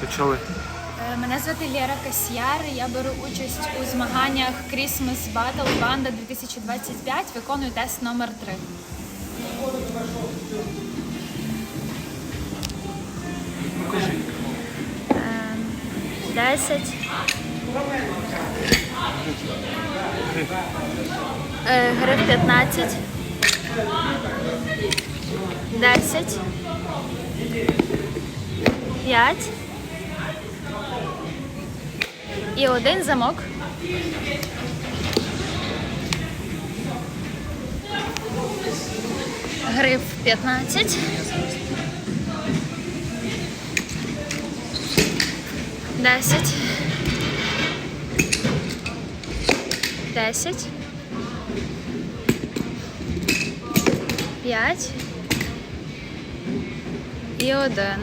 Почали. Е, Мене звати Лєра Касьяр. Я беру участь у змаганнях Christmas Battle Banda 2025. Виконую тест номер 3. Покажи. 10. Е, Гриф 15. 10. 5. І один замок. Гриф 15. 10. 10. 5. І один.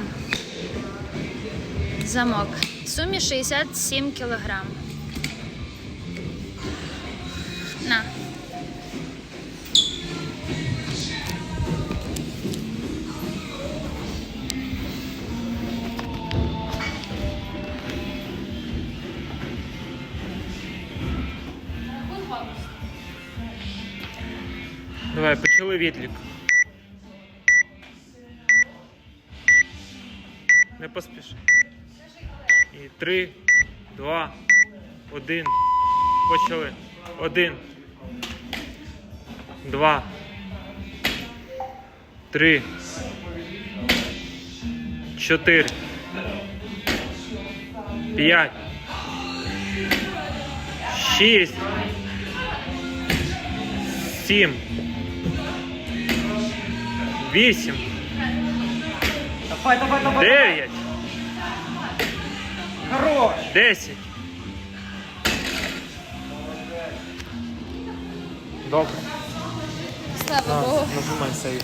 Замок. В сумі 67 кілограм. На. Давай, почали відлік. Не поспіши. І три, два, один. Почали. Один. Два. Три. Чотири. П'ять. Шість. Сім. Вісім. Давай, давай, давай. Дев'ять. Хорош. Десять. Добре. Слава Богу. Нажимай сейв.